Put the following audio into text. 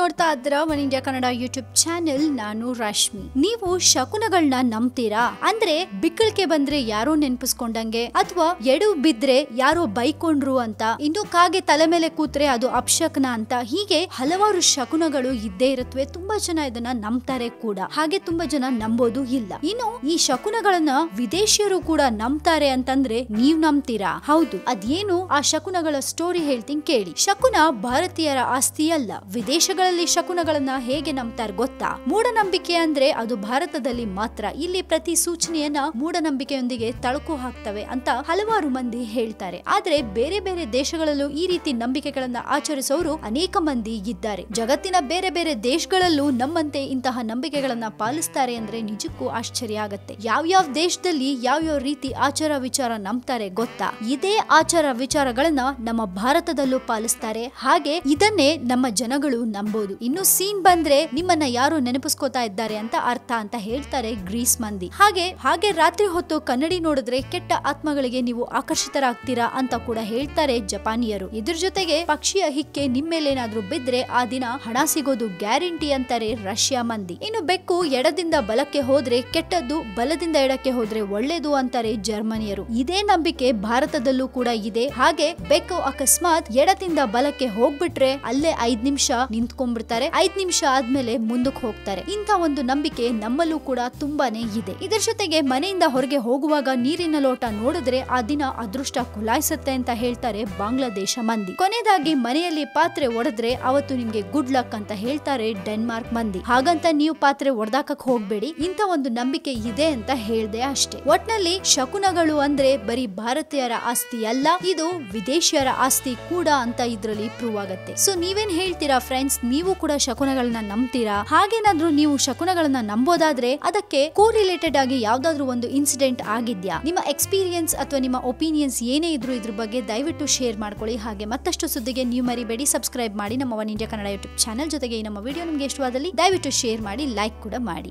ನೋಡ್ತಾ ಇದ್ರ one India Kannada YouTube channel, ನಾನು ರಶ್ಮಿ. ನೀವು ಶಕುನಗಳನ್ನ ನಂಬ್ತೀರಾ? ಅಂದ್ರೆ ಬಿಕ್ಕಳಿಕೆ ಬಂದ್ರೆ ಯಾರೋ ನೆನಪಿಸ್ಕೊಂಡಂಗೆ, ಅಥವಾ ಎಡು ಬಿದ್ರೆ ಯಾರೋ ಬೈಕೊಂಡ್ರು ಅಂತ. ಇನ್ನು ಕಾಗೆ ತಲೆ ಮೇಲೆ ಕೂತ್ರೆ ಅದು ಅಪ್ಶಕನ ಅಂತ. ಹೀಗೆ ಹಲವಾರು ಶಕುನಗಳು ಇದ್ದೇ ಇರುತ್ತವೆ ತುಂಬಾ ಜನ ಇದನ್ನ ನಂಬ್ತಾರೆ ಕೂಡ. ಹಾಗೆ ತುಂಬಾ ಜನ ನಂಬೋದು ಇಲ್ಲ. ಇನ್ನು ಈ ಶಕುನಗಳನ್ನ ವಿದೇಶಿಯರು ಕೂಡ ನಂಬ್ತಾರೆ ಅಂತಂದ್ರೆ ನೀವ್ ನಂಬ್ತೀರಾ? ಹೌದು. ಅದೇನು? ಆ ಶಕುನಗಳ ಸ್ಟೋರಿ ಹೇಳ್ತೀನಿ ಕೇಳಿ. ಶಕುನ ಭಾರತೀಯರ ಆಸ್ತಿ ಅಲ್ಲ. ವಿದೇಶಗಳಲ್ಲಿ ಶಕುನಗಳನ್ನ ಹೇಗೆ ನಂಬ್ತಾರೆ ಗೊತ್ತಾ? ಮೂಢನಂಬಿಕೆ ಅಂದ್ರೆ ಅದು ಭಾರತದಲ್ಲಿ ಮಾತ್ರ. ಇಲ್ಲಿ ಪ್ರತಿ ಸೂಚನೆಯನ್ನ ಮೂಢನಂಬಿಕೆಯೊಂದಿಗೆ ತಳಕು ಹಾಕ್ತವೆ ಅಂತ ಹಲವಾರು ಮಂದಿ ಹೇಳ್ತಾರೆ. ಆದ್ರೆ ಬೇರೆ ಬೇರೆ ದೇಶಗಳಲ್ಲೂ ಈ ರೀತಿ ನಂಬಿಕೆಗಳನ್ನ ಆಚರಿಸೋರು ಅನೇಕ ಮಂದಿ ಇದ್ದಾರೆ. ಜಗತ್ತಿನ ಬೇರೆ ಬೇರೆ ದೇಶಗಳಲ್ಲೂ ನಮ್ಮಂತೆ ಇಂತಹ ನಂಬಿಕೆಗಳನ್ನ ಪಾಲಿಸ್ತಾರೆ ಅಂದ್ರೆ ನಿಜಕ್ಕೂ ಆಶ್ಚರ್ಯ ಆಗತ್ತೆ. ಯಾವ್ಯಾವ ದೇಶದಲ್ಲಿ ಯಾವ್ಯಾವ ರೀತಿ ಆಚಾರ ವಿಚಾರ ನಂಬ್ತಾರೆ ಗೊತ್ತಾ? ಇದೇ ಆಚಾರ ವಿಚಾರಗಳನ್ನ ನಮ್ಮ ಭಾರತದಲ್ಲೂ ಪಾಲಿಸ್ತಾರೆ. ಹಾಗೆ ಇದನ್ನೇ ನಮ್ಮ ಜನಗಳು ನಂಬೋದು ಇನ್ನು ಸೀನ್ ಬಂದ್ರೆ ನಿಮ್ಮನ್ನ ಯಾರು ನೆನಪಿಸ್ಕೋತಾ ಇದ್ದಾರೆ ಅಂತ ಅರ್ಥ ಅಂತ ಹೇಳ್ತಾರೆ ಗ್ರೀಸ್ ಮಂದಿ. ಹಾಗೆ ಹಾಗೆ ರಾತ್ರಿ ಹೊತ್ತು ಕನ್ನಡಿ ನೋಡಿದ್ರೆ ಕೆಟ್ಟ ಆತ್ಮಗಳಿಗೆ ನೀವು ಆಕರ್ಷಿತರಾಗ್ತೀರಾ ಅಂತ ಕೂಡ ಹೇಳ್ತಾರೆ ಜಪಾನಿಯರು. ಇದ್ರ ಜೊತೆಗೆ ಪಕ್ಷಿಯ ಹಿಕ್ಕೆ ನಿಮ್ಮೇಲೇನಾದ್ರೂ ಬಿದ್ರೆ ಆ ದಿನ ಹಣ ಸಿಗೋದು ಗ್ಯಾರಂಟಿ ಅಂತಾರೆ ರಷ್ಯಾ ಮಂದಿ. ಇನ್ನು ಬೆಕ್ಕು ಎಡದಿಂದ ಬಲಕ್ಕೆ ಹೋದ್ರೆ ಕೆಟ್ಟದ್ದು ಬಲದಿಂದ ಎಡಕ್ಕೆ ಹೋದ್ರೆ ಒಳ್ಳೇದು ಅಂತಾರೆ ಜರ್ಮನಿಯರು. ಇದೇ ನಂಬಿಕೆ ಭಾರತದಲ್ಲೂ ಕೂಡ ಇದೆ. ಹಾಗೆ ಬೆಕ್ಕು ಅಕಸ್ಮಾತ್ ಎಡದಿಂದ ಬಲಕ್ಕೆ ಹೋಗ್ಬಿಟ್ರೆ ಅಲ್ಲೇ ಐದ್ ನಿಮಿಷ ನಿಂತ್ಕೊಂಡ್ಬಿಡ್ತಾರೆ ಐದ್ ನಿಮಿಷ ಆದ್ಮೇಲೆ ಮುಂದಕ್ಕೆ ಹೋಗ್ತಾರೆ. ಇಂಥ ಒಂದು ನಂಬಿಕೆ ನಮ್ಮಲ್ಲೂ ಕೂಡ ತುಂಬಾನೇ ಇದೆ. ಇದರ ಜೊತೆಗೆ ಮನೆಯಿಂದ ಹೊರಗೆ ಹೋಗುವಾಗ ನೀರಿನ ಲೋಟ ನೋಡಿದ್ರೆ ಆ ದಿನ ಅದೃಷ್ಟ ಕುಲಾಯಿಸುತ್ತೆ ಅಂತ ಹೇಳ್ತಾರೆ ಬಾಂಗ್ಲಾದೇಶ ಮಂದಿ. ಕೊನೆಯದಾಗಿ ಮನೆಯಲ್ಲಿ ಪಾತ್ರೆ ಒಡೆದ್ರೆ ಅವತ್ತು ನಿಮ್ಗೆ ಗುಡ್ ಲಕ್ ಅಂತ ಹೇಳ್ತಾರೆ ಡೆನ್ಮಾರ್ಕ್ ಮಂದಿ. ಹಾಗಂತ ನೀವು ಪಾತ್ರೆ ಒಡೆದಾಕಕ್ ಹೋಗ್ಬೇಡಿ. ಇಂಥ ಒಂದು ನಂಬಿಕೆ ಇದೆ ಅಂತ ಹೇಳ್ದೆ ಅಷ್ಟೇ. ಒಟ್ನಲ್ಲಿ ಶಕುನಗಳು ಅಂದ್ರೆ ಬರೀ ಭಾರತೀಯರ ಆಸ್ತಿ ಅಲ್ಲ, ಇದು ವಿದೇಶಿಯರ ಆಸ್ತಿ ಕೂಡ ಅಂತ ಇದ್ರಲ್ಲಿ ಪ್ರೂವ್ ಆಗತ್ತೆ. ಸೊ ನೀವೇನ್ ಹೇಳ್ತೀರಾ ಫ್ರೆಂಡ್ಸ್ ನೀವು ಕೂಡ ಶಕುನಗಳನ್ನ ನಂಬ್ತೀರಾ? ಹಾಗೇನಾದ್ರೂ ನೀವು ಶಕುನಗಳನ್ನ ನಂಬೋದಾದ್ರೆ ಅದಕ್ಕೆ ಕೋ ರಿಲೇಟೆಡ್ ಆಗಿ ಯಾವ್ದಾದ್ರು ಒಂದು ಇನ್ಸಿಡೆಂಟ್ ಆಗಿದ್ಯಾ? ನಿಮ್ಮ ಎಕ್ಸ್ಪೀರಿಯನ್ಸ್ ಅಥವಾ ನಿಮ್ಮ ಒಪಿನಿಯನ್ಸ್ ಏನೇ ಇದ್ರು ಇದ್ರ ಬಗ್ಗೆ ದಯವಿಟ್ಟು ಶೇರ್ ಮಾಡ್ಕೊಳ್ಳಿ. ಹಾಗೆ ಮತ್ತಷ್ಟು ಸುದ್ದಿಗೆ ನೀವು ಮರಿಬೇಡಿ. ಸಬ್ಸ್ಕ್ರೈಬ್ ಮಾಡಿ ನಮ್ಮ one India Kannada YouTube channel ಜೊತೆಗೆ ನಮ್ಮ ವಿಡಿಯೋ ನಿಮ್ಗೆ ಇಷ್ಟವಾದಲ್ಲಿ ದಯವಿಟ್ಟು ಶೇರ್ ಮಾಡಿ ಲೈಕ್ ಕೂಡ ಮಾಡಿ.